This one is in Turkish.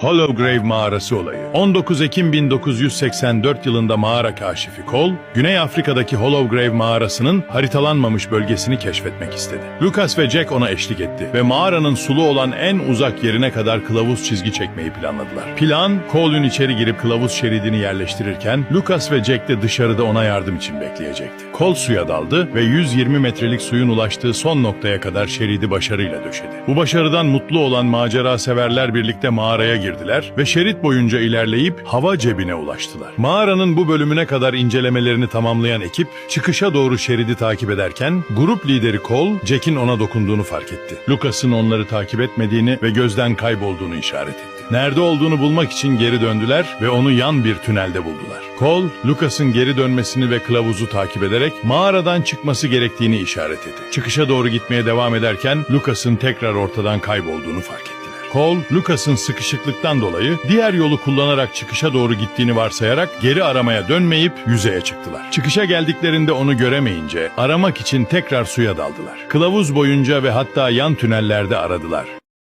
Hollowgrave Mağarası olayı. 19 Ekim 1984 yılında mağara kaşifi Cole, Güney Afrika'daki Hollowgrave Mağarası'nın haritalanmamış bölgesini keşfetmek istedi. Lucas ve Jack ona eşlik etti ve mağaranın sulu olan en uzak yerine kadar kılavuz çizgi çekmeyi planladılar. Plan, Cole'un içeri girip kılavuz şeridini yerleştirirken Lucas ve Jack de dışarıda ona yardım için bekleyecekti. Cole suya daldı ve 120 metrelik suyun ulaştığı son noktaya kadar şeridi başarıyla döşedi. Bu başarıdan mutlu olan macera severler birlikte mağaraya girdiler ve şerit boyunca ilerleyip hava cebine ulaştılar. Mağaranın bu bölümüne kadar incelemelerini tamamlayan ekip çıkışa doğru şeridi takip ederken grup lideri Cole, Jack'in ona dokunduğunu fark etti. Lucas'ın onları takip etmediğini ve gözden kaybolduğunu işaret etti. Nerede olduğunu bulmak için geri döndüler ve onu yan bir tünelde buldular. Cole, Lucas'ın geri dönmesini ve kılavuzu takip ederek mağaradan çıkması gerektiğini işaret etti. Çıkışa doğru gitmeye devam ederken Lucas'ın tekrar ortadan kaybolduğunu fark ettiler. Cole, Lucas'ın sıkışıklıktan dolayı diğer yolu kullanarak çıkışa doğru gittiğini varsayarak geri aramaya dönmeyip yüzeye çıktılar. Çıkışa geldiklerinde onu göremeyince aramak için tekrar suya daldılar. Kılavuz boyunca ve hatta yan tünellerde aradılar